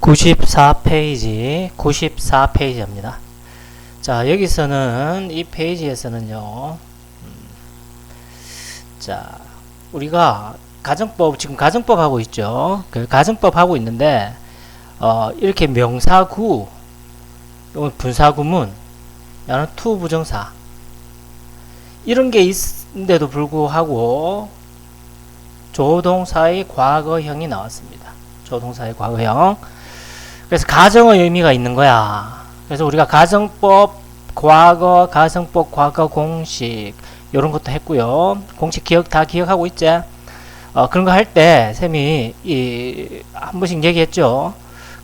94페이지 94페이지입니다. 자 여기서는 이 페이지에서는요. 음, 자 우리가 가정법 지금 가정법 하고 있죠. 그 가정법 하고 있는데 어, 이렇게 명사구 분사구문 야는 투 부정사 이런 게 있는데도 불구하고 조동사의 과거형이 나왔습니다. 조동사의 과거형. 그래서 가정의 의미가 있는 거야. 그래서 우리가 가정법, 과거, 가정법, 과거 공식 이런 것도 했고요. 공식 기억 다 기억하고 있지? 어, 그런 거 할 때 쌤이 이, 한 번씩 얘기했죠.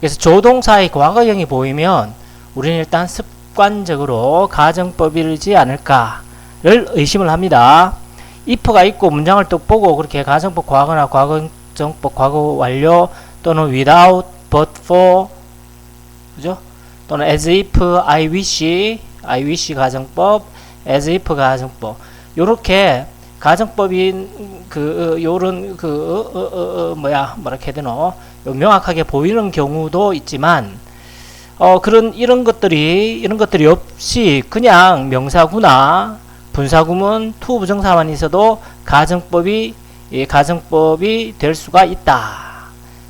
그래서 조동사의 과거형이 보이면 우리는 일단 습관적으로 가정법이지 않을까를 의심을 합니다. if가 있고 문장을 또 보고 그렇게 가정법 과거나 과거정법 과거 완료 또는 without, but for, 그죠? 또는 as if, I wish, I wish 가정법, as if 가정법. 요렇게 가정법인 그 요런 그 어, 어, 어, 뭐야 뭐라 해야 되노 명확하게 보이는 경우도 있지만 어 그런 이런 것들이 이런 것들이 없이 그냥 명사구나 분사구문 투 부정사만 있어도 가정법이 예, 가정법이 될 수가 있다.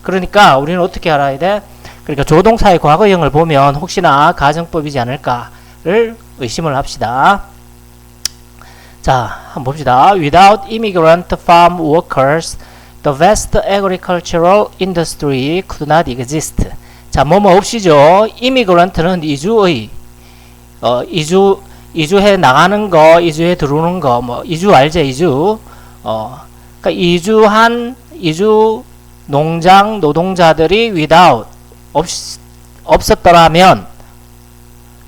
그러니까 우리는 어떻게 알아야 돼? 그러니까 조동사의 과거형을 보면 혹시나 가정법이지 않을까를 의심을 합시다. 자, 한번 봅시다. Without immigrant farm workers, the vast agricultural industry could not exist. 자, 뭐뭐 없이죠. immigrant는 이주의, 어, 이주, 이주해 나가는 거, 이주해 들어오는 거, 뭐, 이주 알제, 이주. 어, 그니까 이주한, 이주 농장 노동자들이 without, 없, 없었더라면,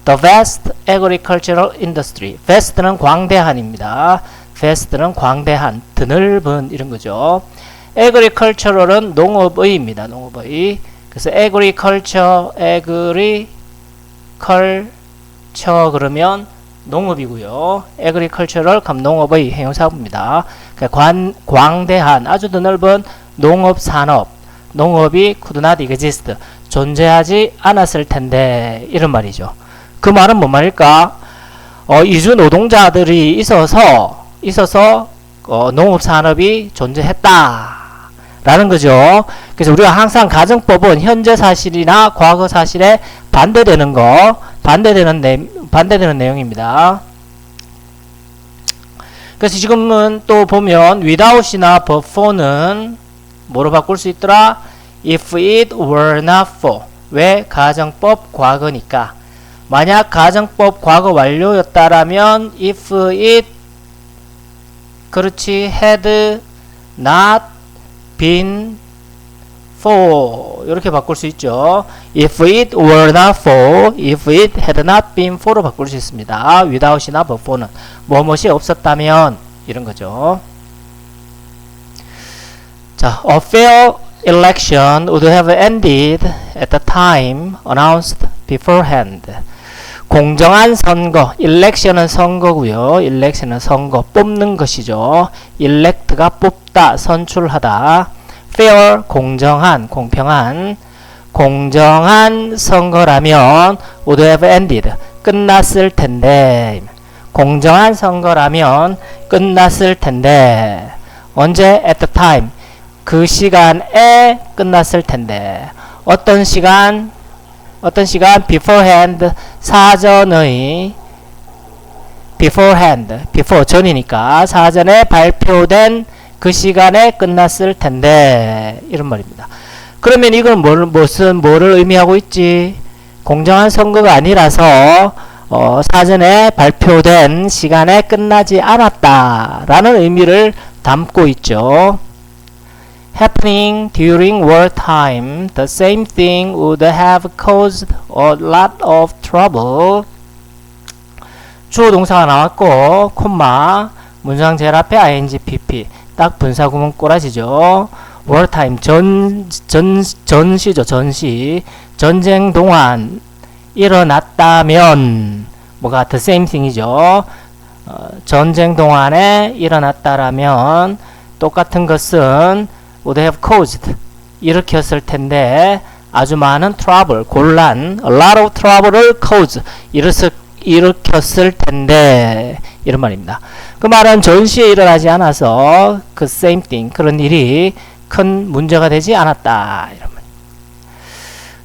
The vast agricultural industry. vast는 광대한입니다. vast는 광대한, 드넓은 이런 거죠. agricultural은 농업의입니다. 농업의. 그래서 agriculture, agriculture 그러면 농업이고요. agricultural 감 농업의 형용사입니다. 그러니까 관, 광대한 아주 드넓은 농업 산업, 농업이 could not exist 존재하지 않았을 텐데 이런 말이죠. 그 말은 뭔 말일까? 어, 이주 노동자들이 있어서 있어서 어, 농업 산업이 존재했다. 라는 거죠. 그래서 우리가 항상 가정법은 현재 사실이나 과거 사실에 반대되는 거, 반대되는 내, 반대되는 내용입니다. 그래서 지금은 또 보면 without이나 but for는 뭐로 바꿀 수 있더라? If it were not for. 왜? 가정법 과거니까. 만약 가정법 과거 완료였다라면 if it 그렇지 had not been for 이렇게 바꿀 수 있죠. if it were not for if it had not been for로 바꿀 수 있습니다. without이나 but for는 무엇이 없었다면 이런 거죠. 자, a fair election would have ended at the time announced beforehand. 공정한 선거, election은 선거고요. election은 선거, 뽑는 것이죠. elect가 뽑다, 선출하다. fair, 공정한, 공평한. 공정한 선거라면 would have ended, 끝났을 텐데. 공정한 선거라면 끝났을 텐데. 언제? at the time. 그 시간에 끝났을 텐데. 어떤 시간? 어떤 시간? beforehand 사전의 beforehand before 전이니까 사전에 발표된 그 시간에 끝났을 텐데 이런 말입니다. 그러면 이건 뭘, 무슨 뭐를 의미하고 있지? 공정한 선거가 아니라서 어, 사전에 발표된 시간에 끝나지 않았다라는 의미를 담고 있죠. Happening during wartime, the same thing would have caused a lot of trouble. 주어 동사가 나왔고, 콤마, 문장 제일 앞에 ing, pp. 딱 분사구문 꼬라지죠. wartime, 전, 전, 전시죠, 전시. 전쟁 동안 일어났다면, 뭐가 the same thing이죠. 어, 전쟁 동안에 일어났다라면, 똑같은 것은 would have caused 일으켰을 텐데 아주 많은 trouble, 곤란, a lot of trouble을 cause, 일으켰, 일으켰을 텐데, 이런 말입니다. 그 말은 전시에 일어나지 않아서 그 same thing, 그런 일이 큰 문제가 되지 않았다. 이런 말.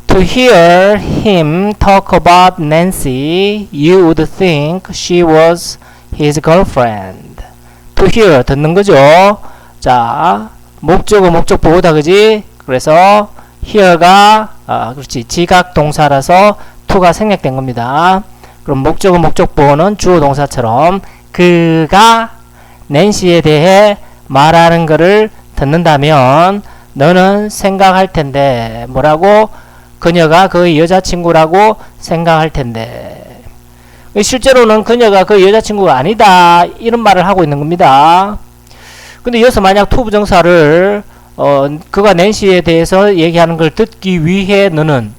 To hear him talk about Nancy, you would think she was his girlfriend. To hear, 듣는 거죠. 자, 목적어 목적 보호다 그지? 그래서 here가 아, 그렇지 지각 동사라서 to가 생략된 겁니다. 그럼 목적어 목적 보호는 주어 동사처럼 그가 낸시에 대해 말하는 것을 듣는다면 너는 생각할 텐데 뭐라고 그녀가 그 여자친구라고 생각할 텐데 실제로는 그녀가 그 여자친구가 아니다 이런 말을 하고 있는 겁니다. 근데 여기서 만약 투 부정사를 어, 그가 낸시에 대해서 얘기하는 걸 듣기 위해 너는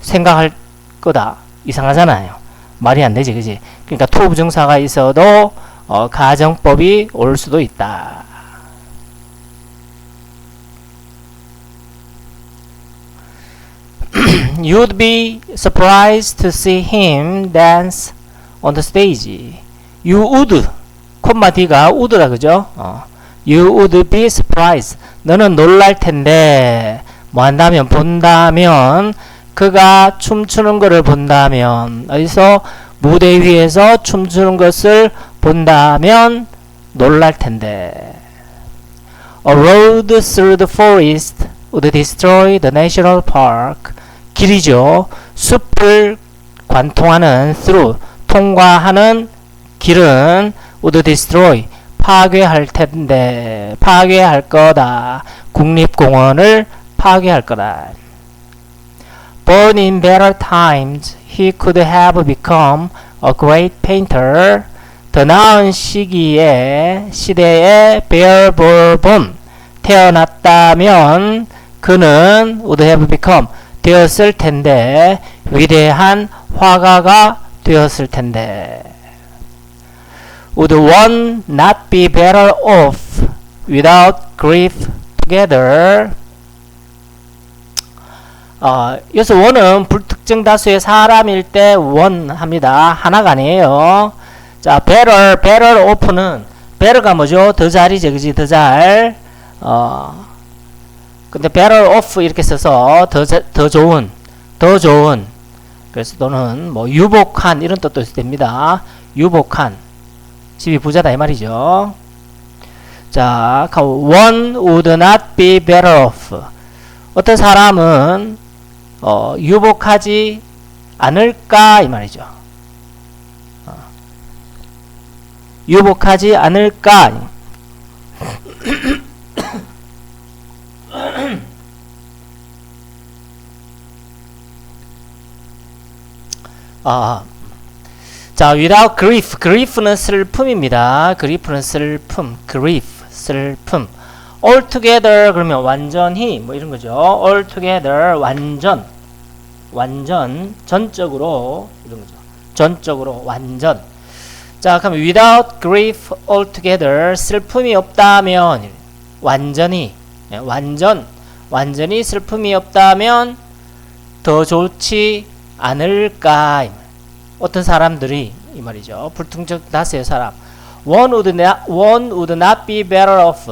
생각할 거다. 이상하잖아요. 말이 안 되지, 그지? 그러니까 투 부정사가 있어도 어, 가정법이 올 수도 있다. You'd be surprised to see him dance on the stage. You would, 콤마 D가 would라 그죠? 어. You would be surprised. 너는 놀랄 텐데 뭐 한다면 본다면 그가 춤추는 것을 본다면 어디서 무대 위에서 춤추는 것을 본다면 놀랄 텐데 A road through the forest would destroy the national park. 길이죠. 숲을 관통하는 through 통과하는 길은 would destroy 파괴할 텐데 파괴할 거다. 국립공원을 파괴할 거다. Born in better times, he could have become a great painter. 더 나은 시기에 시대에 베어 볼본 태어났다면 그는 would have become 되었을 텐데 위대한 화가가 되었을 텐데 would one not be better off without grief together 어, 여기서 원은 불특정 다수의 사람일 때 원 합니다. 하나가 아니에요. 자, better, better off는 better가 뭐죠? 더 잘이죠. 그지? 더 잘. 어, 근데 better off 이렇게 써서 더, 자- 더 좋은, 더 좋은. 그래서 또는 뭐 유복한 이런 뜻도 됩니다. 유복한. 집이 부자다 이 말이죠. 자, 가- one would not be better off. 어떤 사람은 어, 유복하지 않을까 이 말이죠. 어, 유복하지 않을까. 아, 자, without grief, grief는 슬픔입니다. grief는 슬픔, grief, 슬픔. altogether 그러면 완전히 뭐 이런 거죠. altogether 완전, 완전, 전적으로 이런 거죠. 전적으로 완전. 자, 그럼 without grief altogether 슬픔이 없다면 완전히, 예, 완전, 완전히 슬픔이 없다면 더 좋지 않을까. 어떤 사람들이 이 말이죠. 불특정 다수의 사람. One would not, one would not be better off.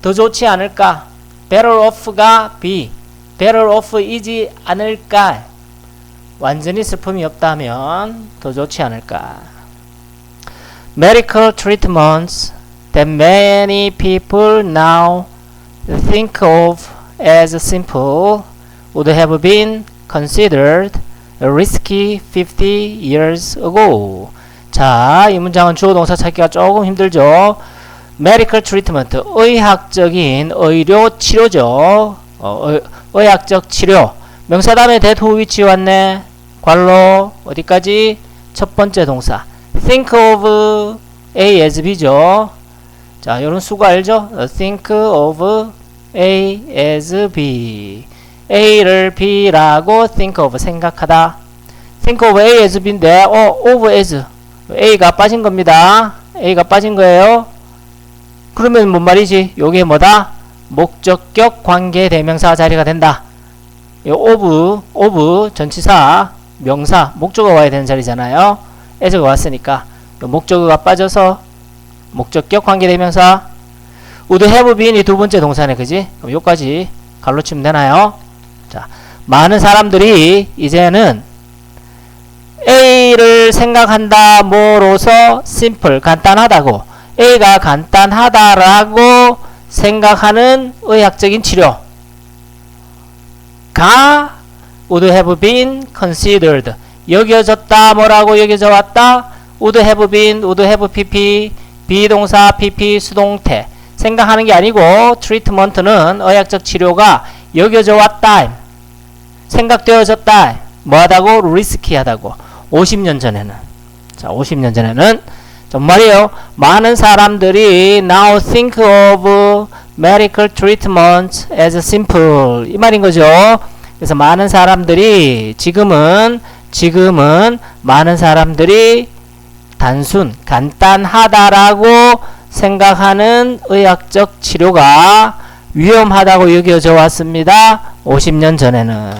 더 좋지 않을까? better off가 be. better off이지 않을까? 완전히 슬픔이 없다면 더 좋지 않을까? Medical treatments that many people now think of as simple would have been considered risky 50 years ago. 자, 이 문장은 주어 동사 찾기가 조금 힘들죠. medical treatment, 의학적인 의료 치료죠. 어, 의, 의학적 치료. 명사 다음에 who which 왔네. 관로 어디까지? 첫 번째 동사. think of A as B죠. 자, 요런 수가 알죠? think of A as B. A를 B라고 think of 생각하다. think of A as B인데 어, of as A가 빠진 겁니다. A가 빠진 거예요. 그러면 뭔 말이지? 요게 뭐다? 목적격 관계 대명사 자리가 된다. 이 오브 오브 전치사 명사 목적어 와야 되는 자리잖아요. 에서가 왔으니까 요 목적어가 빠져서 목적격 관계 대명사 would have been이 두 번째 동사네 그지? 그럼 요까지 갈로 치면 되나요? 자 많은 사람들이 이제는 A를 생각한다 뭐로서 simple 간단하다고 A가 간단하다라고 생각하는 의학적인 치료 가 would have been considered. 여겨졌다 뭐라고 여겨져 왔다? would have been would have pp 비동사 pp 수동태. 생각하는 게 아니고 트리트먼트는 의학적 치료가 여겨져 왔다 생각되어졌다. 뭐하다고? 리스키하다고. 50년 전에는. 자 50년 전에는 정말이에요. 많은 사람들이 now think of medical treatment as simple. 이 말인 거죠. 그래서 많은 사람들이 지금은 지금은 많은 사람들이 단순 간단하다라고 생각하는 의학적 치료가 위험하다고 여겨져 왔습니다. 50년 전에는